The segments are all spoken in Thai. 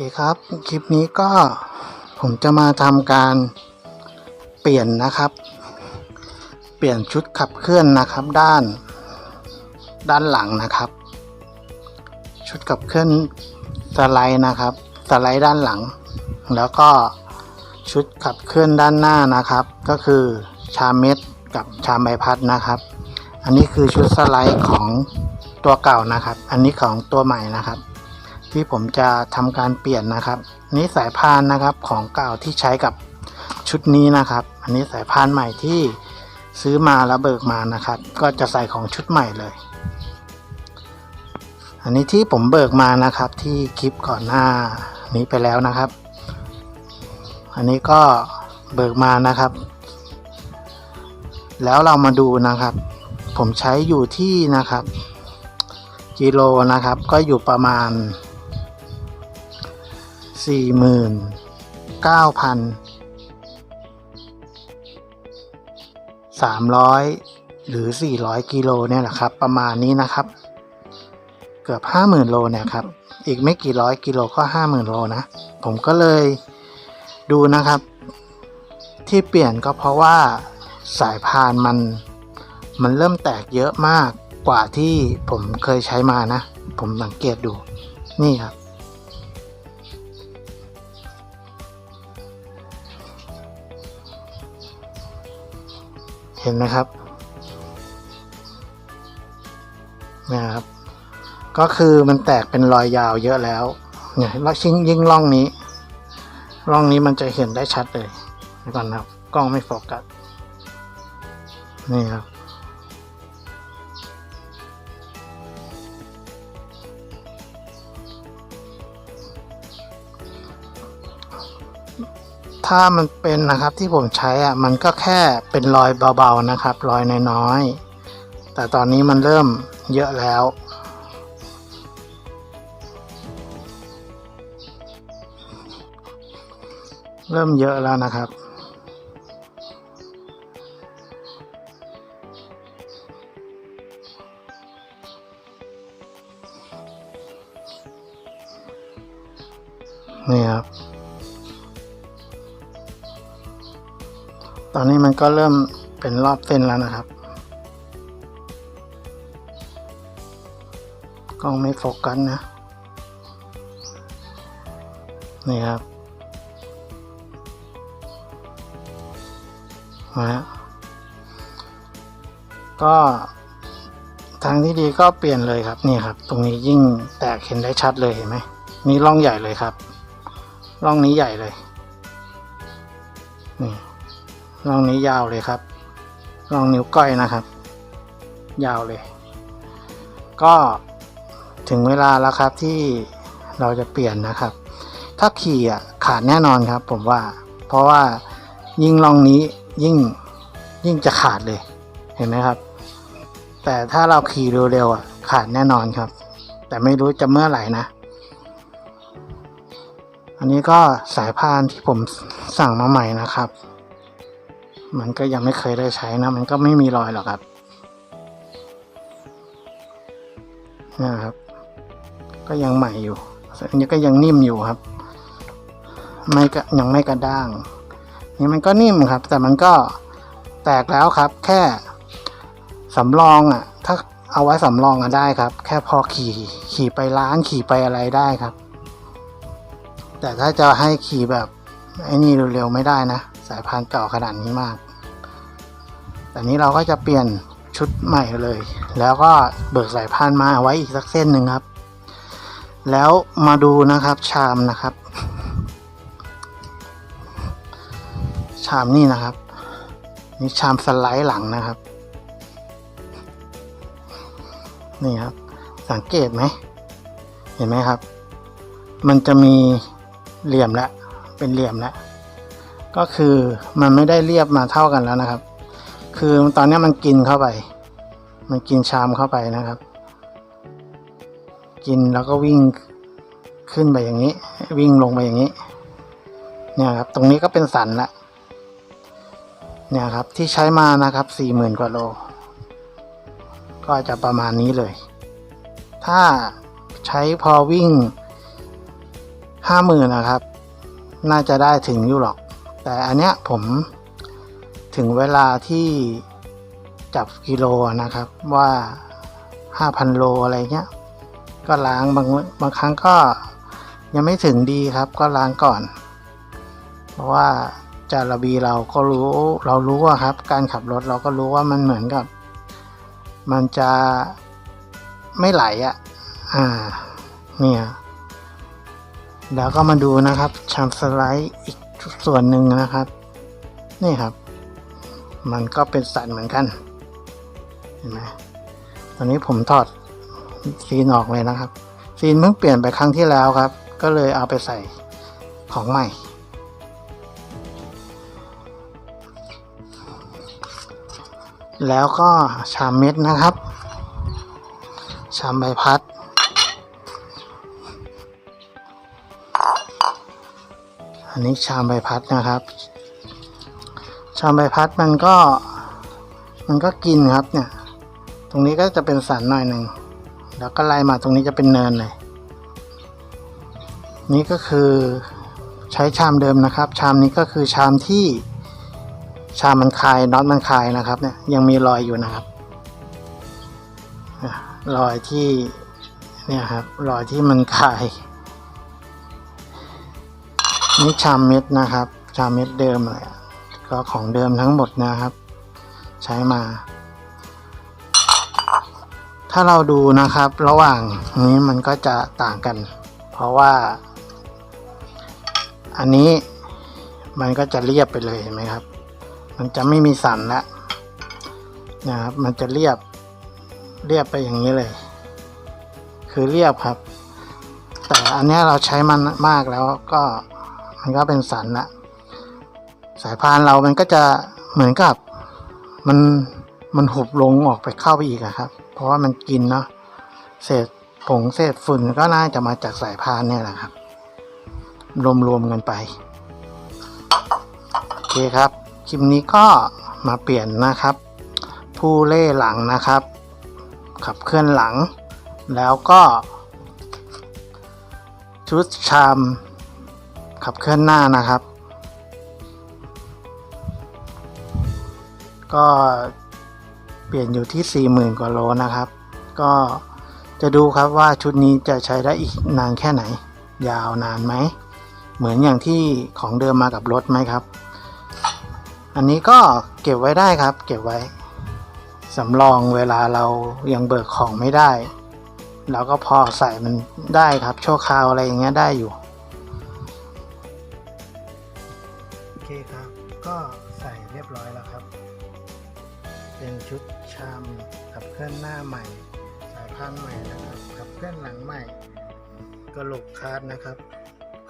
คครับ คลิปนี้ก็ผมจะมาทำการเปลี่ยนนะครับ เปลี่ยนชุดขับเคลื่อนนะครับด้าน ด้านหลังนะครับ ชุดขับเคลื่อนสไลด์นะครับ สไลด์ด้านหลัง แล้วก็ชุดขับเคลื่อนด้านหน้านะครับ ก็คือชามเม็ดกับชามใบพัดนะครับ อันนี้คือชุดสไลด์ของตัวเก่านะครับ อันนี้ของตัวใหม่นะครับ ที่ผมจะทำการเปลี่ยนนะครับ นี่สายพานนะครับของเก่าที่ใช้กับชุดนี้นะครับ อันนี้สายพานใหม่ที่ซื้อมาแล้วเบิกมานะครับ ก็จะใส่ของชุดใหม่เลย อันนี้ที่ผมเบิกมานะครับที่คลิปก่อนหน้านี้ไปแล้วนะครับ อันนี้ก็เบิกมานะครับ แล้วเรามาดูนะครับ ผมใช้อยู่ที่นะครับกิโลนะครับก็อยู่ประมาณ สี่หมื่นเก้าพันสามร้อยหรือสี่ร้อยกิโลเนี่ยแหละครับ ประมาณนี้นะครับ เกือบห้าหมื่นโลเนี่ยครับ อีกไม่กี่ร้อยกิโลก็ห้าหมื่นโลนะ ผมก็เลยดูนะครับ ที่เปลี่ยนก็เพราะว่าสายพานมันมันเริ่มแตกเยอะมากกว่าที่ผมเคยใช้มานะ ผมสังเกตดูนี่ครับ เห็นไหมครับนะครับ ก็คือมันแตกเป็นรอยยาวเยอะแล้วเนี่ยแล้วชิงยิ่งร่องนี้ร่องนี้มันจะเห็นได้ชัดเลยเดี๋ยวก่อนนะครับ กล้องไม่โฟกัสนี่ครับ ถ้ามันเป็นนะครับที่ผมใช้อะมันก็แค่เป็นรอยเบาๆนะครับ รอยน้อยๆ แต่ตอนนี้มันเริ่มเยอะแล้ว เริ่มเยอะแล้วนะครับนี่ครับ ตอนนี้มันก็เริ่มเป็นรอบเส้นแล้วนะครับ กล้องไม่โฟกัสนะ นี่ครับนะฮะก็ทางที่ดีก็เปลี่ยนเลยครับนี่ครับ ตรงนี้ยิ่งแตกเห็นได้ชัดเลยเห็นไหมนี่ร่องใหญ่เลยครับ ร่องนี้ใหญ่เลย ร่องนี้ยาวเลยครับร่องนิ้วก้อยนะครับ ยาวเลย ก็ถึงเวลาแล้วครับที่เราจะเปลี่ยนนะครับ ถ้าขี่อะขาดแน่นอนครับ ผมว่า เพราะว่ายิ่งร่องนี้ยิ่งยิ่งจะขาดเลยเห็นไหมครับ แต่ถ้าเราขี่เร็วๆอะขาดแน่นอนครับ แต่ไม่รู้จะเมื่อไหร่นะ อันนี้ก็สายพานที่ผมสั่งมาใหม่นะครับ มันก็ยังไม่เคยได้ใช้นะ มันก็ไม่มีรอยหรอกครับนะครับ ก็ยังใหม่อยู่อันนี้ก็ยังนิ่มอยู่ครับ ไม่ก็ยังไม่กระด้าง นี่มันก็นิ่มครับ แต่มันก็แตกแล้วครับ แค่สำรองอะ ถ้าเอาไว้สำรองอะได้ครับ แค่พอขี่ขี่ไปร้านขี่ไปอะไรได้ครับ แต่ถ้าจะให้ขี่แบบไอ้นี่เร็วๆไม่ได้นะ สายพานเก่าขนาดนี้มาก แต่นี้เราก็จะเปลี่ยนชุดใหม่เลย แล้วก็เบิกสายพานมาไว้อีกสักเส้นหนึ่งครับ แล้วมาดูนะครับชามนะครับ ชามนี่นะครับ นี่ชามสไลด์หลังนะครับ นี่ครับ สังเกตไหม เห็นไหมครับ มันจะมีเหลี่ยมแล้วเป็นเหลี่ยมแล้ว ก็คือมันไม่ได้เรียบมาเท่ากันแล้วนะครับ คือตอนนี้มันกินเข้าไป มันกินชามเข้าไปนะครับ กินแล้วก็วิ่งขึ้นไปอย่างนี้ วิ่งลงไปอย่างนี้ เนี่ยครับ ตรงนี้ก็เป็นสันละเนี่ยครับที่ใช้มานะครับสี่หมื่นกว่าโล ก็จะประมาณนี้เลย ถ้าใช้พอวิ่งห้าหมื่นนะครับ น่าจะได้ถึงอยู่หรอก แต่อันเนี้ยผมถึงเวลาที่จับกิโลนะครับว่าห้าพันโลอะไรเงี้ย ก็ล้างบางบางครั้งก็ยังไม่ถึงดีครับก็ล้างก่อน เพราะว่าจาระบีเราก็รู้เรารู้อะครับ การขับรถเราก็รู้ว่ามันเหมือนกับ มันจะไม่ไหลอะ่ะอ่าเนี่ยแล้วก็มาดูนะครับชามสไลด์อีก ส่วนหนึ่งนะครับ นี่ครับ มันก็เป็นสันเหมือนกัน เห็นไหมตอนนี้ผมถอดซีนออกเลยนะครับ ซีนเพิ่งเปลี่ยนไปครั้งที่แล้วครับ ก็เลยเอาไปใส่ของใหม่ แล้วก็ชามเม็ดนะครับ ชามใบพัด นนี้ชามใบพัดนะครับ ชามใบพัดมันก็ มันก็กินครับเนี่ย ตรงนี้ก็จะเป็นสันหน่อยหนึ่งแล้วก็ไล่มาตรงนี้จะเป็นเนินเลยนี่ก็คือใช้ชามเดิมนะครับ ชามนี้ก็คือชามที่ชามมันคายน็อตมันคายนะครับเนี่ยยังมีรอยอยู่นะครับรอยที่เนี่ยครับรอยที่มันคาย นี่ชามเม็ดนะครับ ชามเม็ดเดิมเลยก็ของเดิมทั้งหมดนะครับ ใช้มา ถ้าเราดูนะครับ ระหว่างนี้มันก็จะต่างกัน เพราะว่า อันนี้มันก็จะเรียบไปเลยเห็นไหมครับ มันจะไม่มีสันแล้วนะครับ มันจะเรียบเรียบไปอย่างนี้เลย คือเรียบครับ แต่อันนี้เราใช้มันมากแล้วก็ มันก็เป็นสันละสายพานเรามันก็จะเหมือนกับมันมันหุบลงออกไปเข้าไปอีกอะครับ เพราะว่ามันกินเนาะเศษผงเศษฝุ่นก็น่าจะมาจากสายพานเนี่ยแหละครับรวมๆกันไปโอเคครับคลิปนี้ก็มาเปลี่ยนนะครับ ผู้เล่หลังนะครับ ขับเคลื่อนหลัง แล้วก็ชุดชาม ขับเคลื่อนหน้านะครับ ก็เปลี่ยนอยู่ที่ 40,000 กว่าโลนะครับ ก็จะดูครับว่าชุดนี้จะใช้ได้อีกนานแค่ไหน ยาวนานไหม เหมือนอย่างที่ของเดิมมากับรถไหมครับ อันนี้ก็เก็บไว้ได้ครับ เก็บไว้สำรองเวลาเรายังเบิกของไม่ได้เราก็พอใส่มันได้ครับชั่วคราวอะไรอย่างเงี้ยได้อยู่ อนหน้าใหม่ สายพานใหม่นะครับกับเพื่อนหลังใหม่กระโหลกคาร์ดนะครับ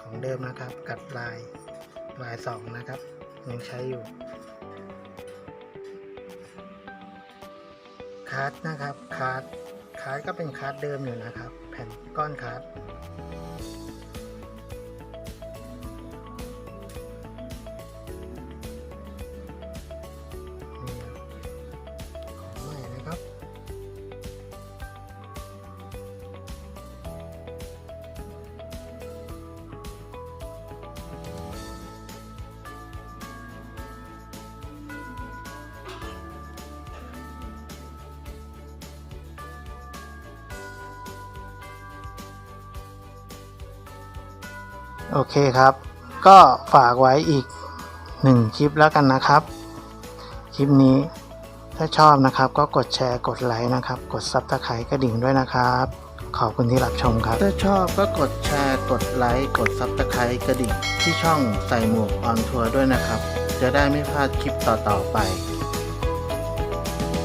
ของเดิมนะครับ กัดลายลายสองนะครับยังใช้อยู่คาร์ดนะครับคาร์ดคาร์ดก็เป็นคาร์ดเดิมอยู่นะครับ แผ่นก้อนคาร์ด โอเคครับ ก็ฝากไว้อีกหนึ่งคลิปแล้วกันนะครับ คลิปนี้ถ้าชอบนะครับ ก็กดแชร์กดไลค์นะครับ กดซับสไครต์กระดิ่งด้วยนะครับ ขอบคุณที่รับชมครับ ถ้าชอบก็กดแชร์กดไลค์กดซับสไครต์กระดิ่งที่ช่องใส่หมวกออนทัวร์ด้วยนะครับ จะได้ไม่พลาดคลิปต่อๆไป